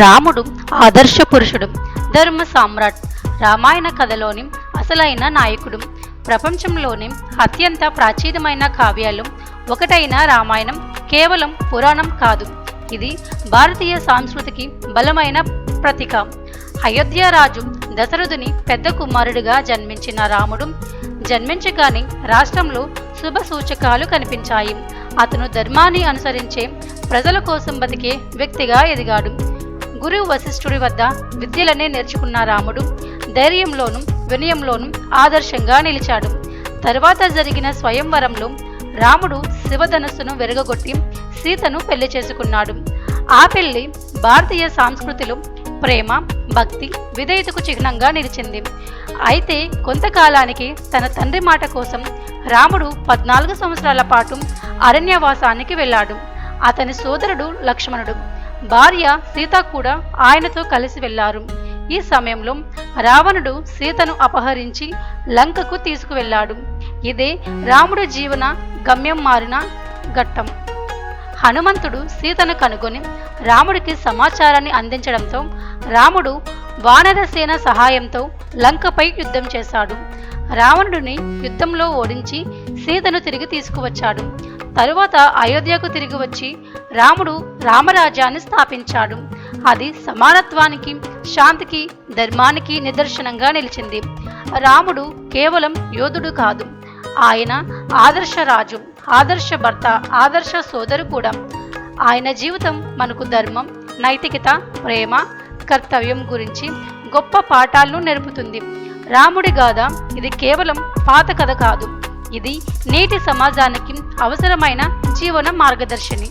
రాముడు ఆదర్శ పురుషుడు ధర్మ సామ్రాట్ రామాయణ కథలోని అసలైన నాయకుడు ప్రపంచంలోని అత్యంత ప్రాచీనమైన కావ్యాలు ఒకటైన రామాయణం కేవలం పురాణం కాదు. ఇది భారతీయ సంస్కృతికి బలమైన ప్రతీక. అయోధ్యరాజు దశరథుని పెద్ద కుమారుడిగా జన్మించిన రాముడు జన్మించగానే రాష్ట్రంలో శుభ సూచకాలు కనిపించాయి. అతను ధర్మాన్ని అనుసరించే ప్రజల కోసం బతికే వ్యక్తిగా ఎదిగాడు. గురువు వశిష్ఠుడి వద్ద విద్యలనే నేర్చుకున్న రాముడు ధైర్యంలోను వినయంలోను ఆదర్శంగా నిలిచాడు. తరువాత జరిగిన స్వయంవరంలో రాముడు శివధనస్సును వెరగొట్టి సీతను పెళ్ళి చేసుకున్నాడు. ఆ పెళ్ళి భారతీయ సంస్కృతిలో ప్రేమ భక్తి విధేయతకు చిహ్నంగా నిలిచింది. అయితే కొంతకాలానికి తన తండ్రి మాట కోసం రాముడు పద్నాలుగు సంవత్సరాల పాటు అరణ్యవాసానికి వెళ్ళాడు. అతని సోదరుడు లక్ష్మణుడు. భార్య సీత కూడా ఆయనతో కలిసి వెళ్ళారు. ఈ సమయంలో రావణుడు సీతను అపహరించి లంకకు తీసుకువెళ్ళాడు. ఇదే రాముడి జీవన గమ్యం మారిన ఘట్టం. హనుమంతుడు సీతను కనుగొని రాముడికి సమాచారాన్ని అందించడంతో రాముడు వానరసేన సహాయంతో లంకపై యుద్ధం చేశాడు. రావణుడిని యుద్ధంలో ఓడించి సీతను తిరిగి తీసుకువచ్చాడు. తరువాత అయోధ్యకు తిరిగి వచ్చి రాముడు రామరాజ్యాన్ని స్థాపించాడు. అది సమానత్వానికి శాంతికి ధర్మానికి నిదర్శనంగా నిలిచింది. రాముడు కేవలం యోధుడు కాదు ఆయన ఆదర్శ రాజు ఆదర్శ భర్త ఆదర్శ సోదరు కూడా. ఆయన జీవితం మనకు ధర్మం నైతికత ప్రేమ కర్తవ్యం గురించి గొప్ప పాఠాలను నేర్పుతుంది. రాముడి గాథ ఇది కేవలం పాత కథ కాదు ఇది నేటి సమాజానికి అవసరమైన జీవన మార్గదర్శిని.